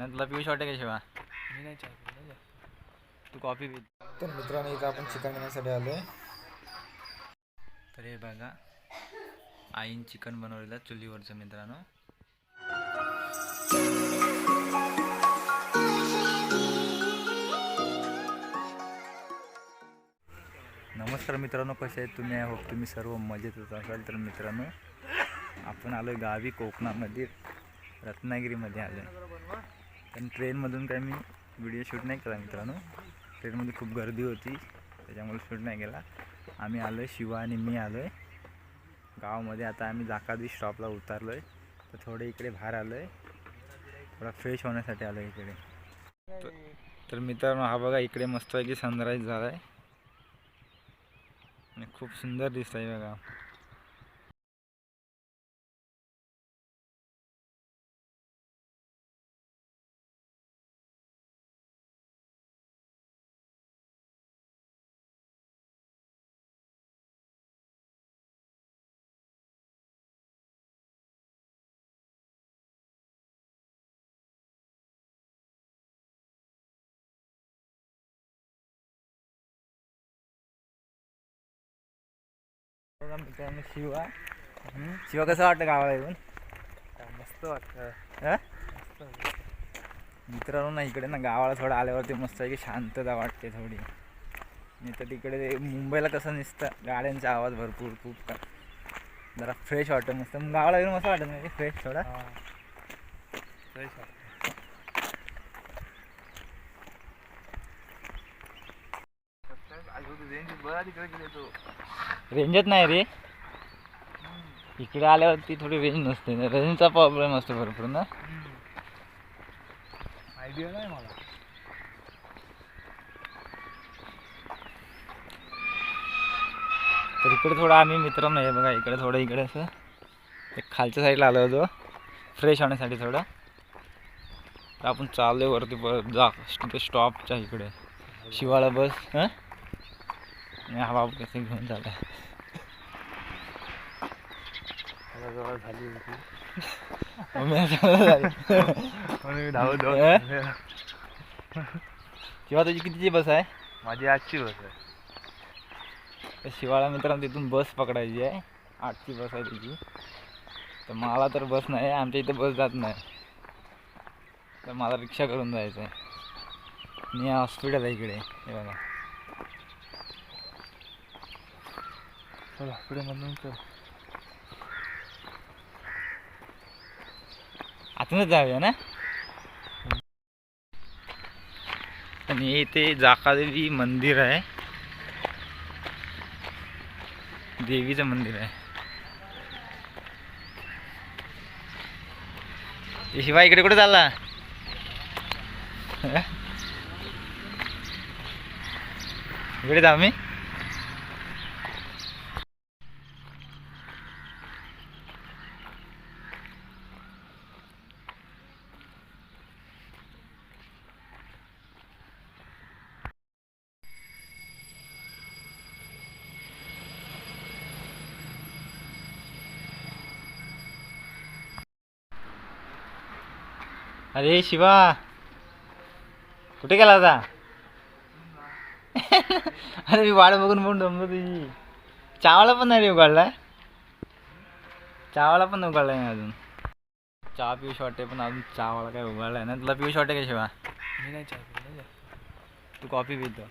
नाही तुला पिऊ शॉट आहे का शिवा? मी नाही पिला जा. तू कॉफी पी तर मित्रांनो इथं आपण चिकन घेण्यासाठी आलोय. तर हे बघा आईन चिकन बनवलेलं चुलीवरचं मित्रांनो. नमस्कार मित्रांनो कसे आहेत तुम्ही? आय होप तुम्ही सर्व मजेतच असाल. तर मित्रांनो आपण आलो गावी कोकणामध्ये रत्नागिरीमध्ये आलो पण ट्रेनमधून काय मी व्हिडिओ शूट नाही केला मित्रांनो. ट्रेनमध्ये खूप गर्दी होती त्याच्यामुळे शूट नाही केला. आम्ही आलो आहे शिवा आणि मी आलो आहे गावामध्ये आता आम्ही जाकादी स्टॉपला उतरलो आहे तर थोडे इकडे बाहेर आलो आहे थोडा फ्रेश होण्यासाठी आलो आहे इकडे. तर- तर मित्रांनो हा बघा इकडे मस्तपैकी सनराईज झाला आहे आणि खूप सुंदर दिसत आहे बघा. मित्रांनो शिवा शिवा कसं वाटतं गावाला येऊन? मस्त वाटतं. हा? मित्रांनो ना इकडे ना गावाला थोडं आल्यावरती मस्त आहे की शांतता वाटते थोडी. नाही तर तिकडे मुंबईला कसं नसतं गाड्यांचा आवाज भरपूर खूप का जरा फ्रेश वाटतं मस्त. गावाला येऊन मस्त वाटत नाही फ्रेश थोडा. फ्रेश वाटतं. रेंजच नाही रे. इकडे आल्यावरती थोडी रेंज नसते. ना रेंजचा प्रॉब्लेम असतो भरपूर ना. आयडिया नाही मला. तर इकडे थोडं आम्ही मित्रांनो हे बघा इकडे थोडं इकडे असं. एक खालच्या साईडला आलो होतो. फ्रेश होण्यासाठी थोडं. तर आपण चाललोय वरती परत जा स्टॉपच्या इकडे. शिवाला बस हां? हा बाबू कसे घेऊन जवळ झाली होती. मी धावत? धावत शिवा तुझी कितीची बस आहे? माझी आजची बस आहे. तर शिवाला मित्रांनो तिथून बस पकडायची आहे. आठची बस आहे तिची. तर मला तर बस नाही आमच्या इथे बस जात नाही. तर मला रिक्षा करून जायचं आहे हे हॉस्पिटल आहे इकडे. हे बघा. चला पुढे म्हणून चल आतूनच जाऊया ना? आणि इथे जाकादेवी मंदिर आहे. देवीचं मंदिर आहे. शिवाय इकडे कुठे चालला? इकडे जाऊ मी. अरे शिवा. कुठे गेला होता? अरे मी वाट बघून बघून दमलो तुझी चावाला पण नाही रे उघडला. चहावाला पण उघडला नाही अजून. चहा पिऊ वाटते पण अजून चहावाला काय उघडलाय ना तुला पिऊ वाटते का शिवा? मी नाही चहा. तू कॉफी पितो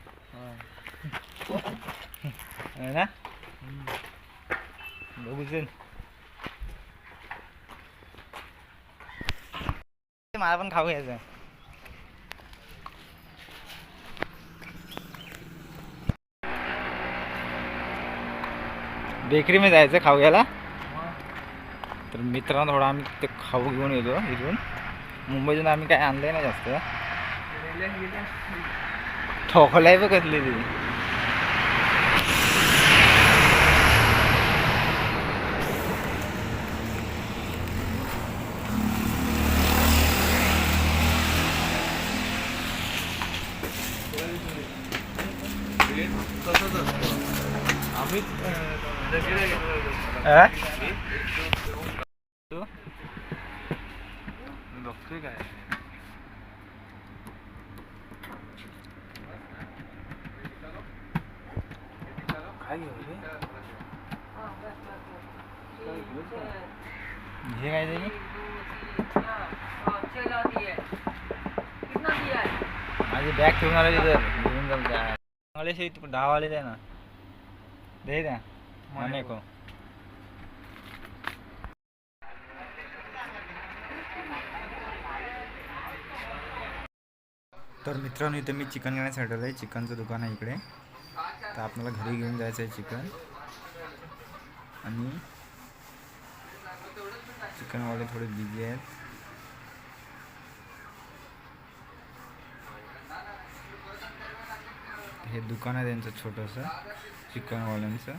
ना. बघू मला पण खाऊ घ्यायचं बेकरीमध्ये जायचं खाऊ घ्यायला. तर मित्रांनो थोडा आम्ही ते खाऊ घेऊन येतो इथून. मुंबईतून आम्ही काय आणलंय ना जास्त. ठोकलाय बघ कसली ती. হ্যাঁ घी खाई देगी माझे बॅग ठेवून आले तिथं घेऊन जमते डाव आले ते ना दे द्या. माने को तर मित्रांनो इथं मी चिकन घेण्यासाठी आलो आहे. चिकनचं दुकान आहे इकडे. तर आपल्याला घरी घेऊन जायचं आहे चिकन. आणि चिकनवाले थोडे बिझी आहेत. हे दुकान आहे त्यांचं छोटंसं. चिकनवाल्यांचं.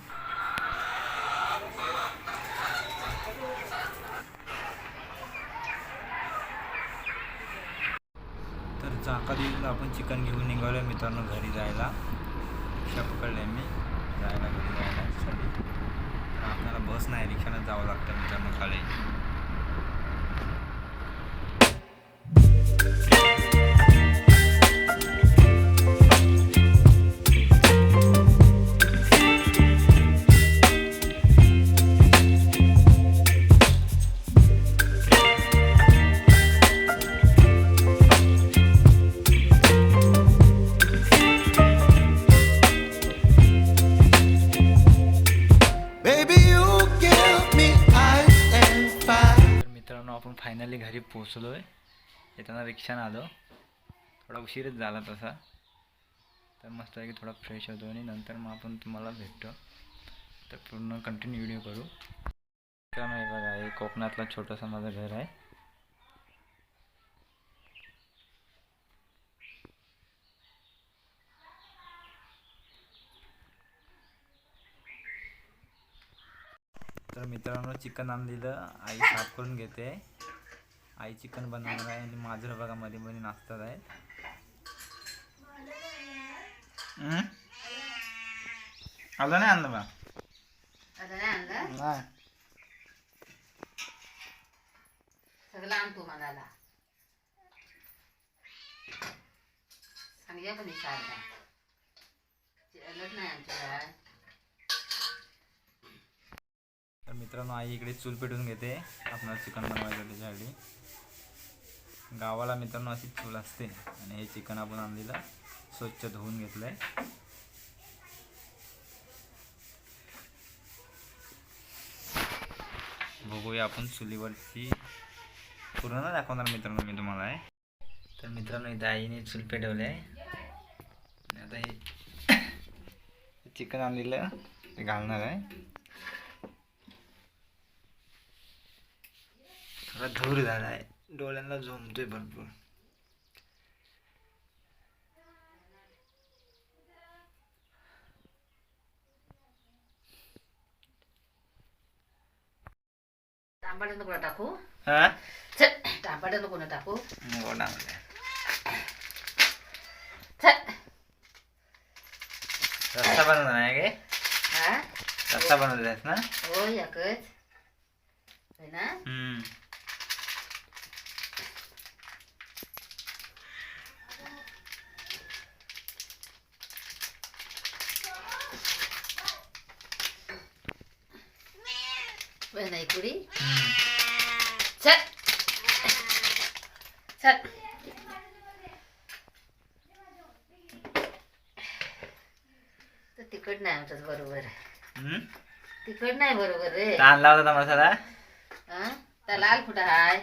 तर चाकादीला आपण चिकन घेऊन निघालो मित्रांनो घरी जायला. रिक्षा पकडले मी. जायला घरी जायला. तर आपल्याला बस नाही रिक्षानं जावं लागतं मित्रांनो खाली. रिक्षानं आलो. थोडा उशीरच झाला तसा. तर मस्त आहे की थोडा फ्रेश होतो आणि नंतर मग आपण तुम्हाला भेटतो. तर पूर्ण कंटिन्यू व्हिडिओ करू. मित्रांनो हे बघा हे कोकणातला छोटंसं माझं घर आहे. तर मित्रांनो चिकन आणलेलं आई साफ करून घेते. आई चिकन बनवणार आहे आणि माझं बघा मध्ये मध्ये नाचतात आहे? आलं नाही आणलं बा. सगळं आणतो मनाला. सांगया पण विचारला नाही आमच्या घरात. तर मित्रांनो आई इकडे चूल पेटून घेते. आपणाला चिकन बनवायचं त्याच्यासाठी गावाला मित्रांनो अशी चूल असते. आणि हे चिकन आपण आणलेलं स्वच्छ धुवून घेतलं आहे बघूया आपण चुलीवरची पूर्ण दाखवणार मित्रांनो मी तुम्हाला. आहे तर मित्रांनो इथं आईने चूल पेटवले आहे आता हे चिकन आणलेलं ते घालणार आहे. थोडा धूर झाला आहे डोळ्यांना झोमतोय भरपूर. तांबाडा नको टाकू. हा? तांबाडा नको ना टाकू. रस्ता बनवला नाही हा? रस्ता बनवलेला आहेस ना? हो एकच. होय ना? हम्म. होय नाही कुडी हम्म. चल चल. तर तिकट नाही आमच्याच बरोबर. हम्म? तिकट नाही बरोबर रे. तर आणला होता मसाला हा त्या लाल कुठं हाय?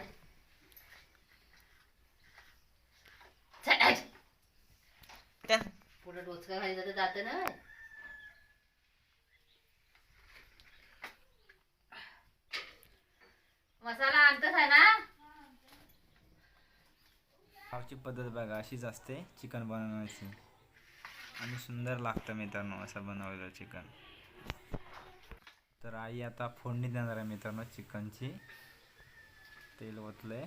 चल, हट. पुढं डोचका खाली जातं जातं ना. मसाला आणतच आहे ना? गावची पद्धत बघा अशीच असते. चिकन बनवण्याची आणि सुंदर लागतं मित्रांनो असं बनवलेलं चिकन. तर आई आता फोडणी देणार आहे मित्रांनो चिकनची. तेल ओतलंय.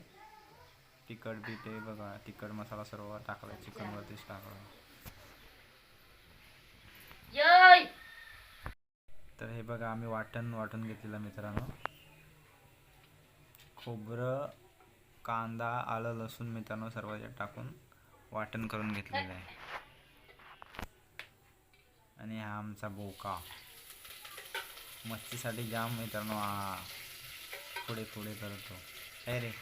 तिखट बी ते बघा तिखट मसाला सर्व टाकलाय चिकनवरतीच टाकला तर हे बघा आम्ही वाटण वाटून घेतलेलं मित्रांनो. खोबरं कांदा आलं लसूण मित्रांनो सर्व टाकून वाटण करून घेतलेलं आहे. आणि हा आमचा बोका. मस्तीसाठी जाम मित्रांनो हा पुढे पुढे करतो. काय रे?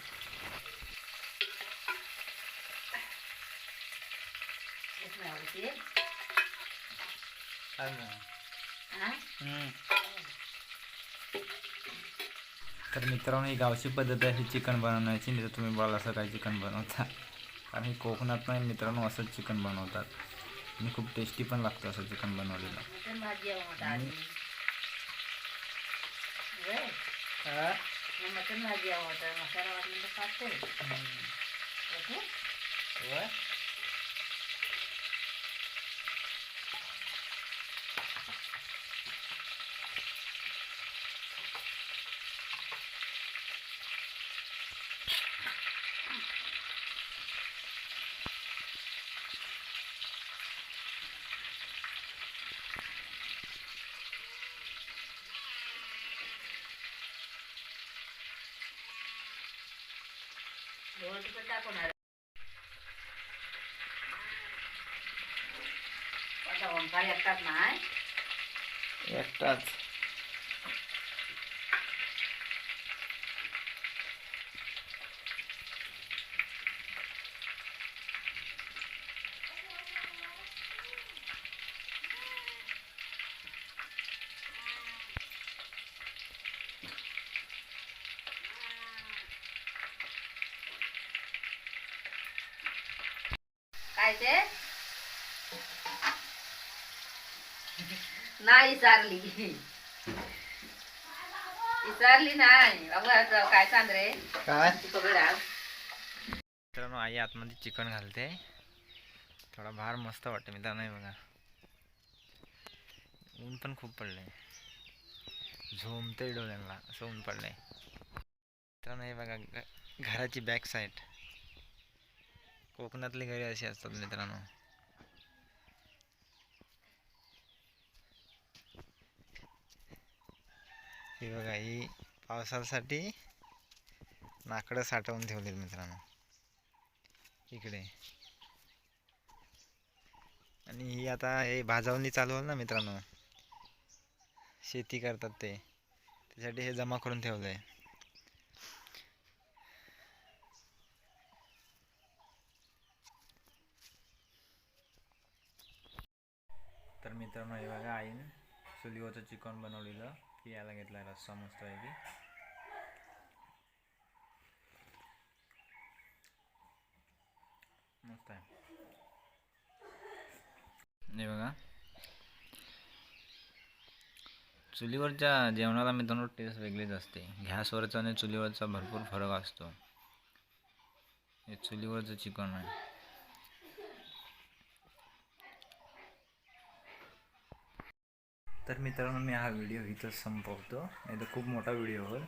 तर मित्रांनो ही गावची पद्धत आहे. चिकन बनवण्याची. नाही तर तुम्ही बोला असं काही चिकन बनवता. कारण ही कोकणात नाही मित्रांनो असंच चिकन बनवतात. आणि खूप टेस्टी पण लागतं असं चिकन बनवलेलं. मटण भाजी मोठा मसाला तर पातळ एकटाच नाही नाही. विचारली विचारली नाही काय सांग रे? काय? मित्रांनो आई आतमध्ये चिकन घालते. थोडा भार मस्त वाटतं मित्रांनो हे बघा. ऊन पण खूप पडलंय. झोमते डोळ्यांना. असं ऊन पडलंय. मित्रांनो हे बघा घराची बॅक साईड कोकणातली घरे अशी असतात मित्रांनो. हे बघा ही पावसासाठी नाकडं साठवून ठेवलेत मित्रांनो. इकडे. आणि ही आता हे भाजावणी चालू होईल ना मित्रांनो. शेती करतात ते. त्यासाठी हे जमा करून ठेवलं आहे तर मित्रांनो हे बघा आईन चुलीवरचं चिकन बनवलेलं. पियाला घेतला रस्सा मस्त आहे की मस्त आहे. हे बघा. चुलीवरच्या जेवणाला मित्रांनो टेस्ट वेगळीच असते. गॅसवरचा आणि चुलीवरचा भरपूर फरक असतो. हे चुलीवरचं चिकन आहे. तर मित्रांनो मी हा व्हिडिओ इथंच संपवतो. नाही तर खूप मोठा व्हिडिओ होईल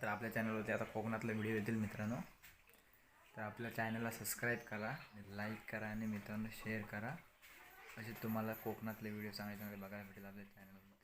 तर आपल्या चॅनलवरती आता कोकणातले व्हिडिओ येतील मित्रांनो. तर आपल्या चॅनलला सबस्क्राईब करा लाईक करा आणि मित्रांनो शेअर करा. असे तुम्हाला कोकणातले व्हिडिओ चांगले चांगले बघायला भेटेल आपल्या चॅनलवर.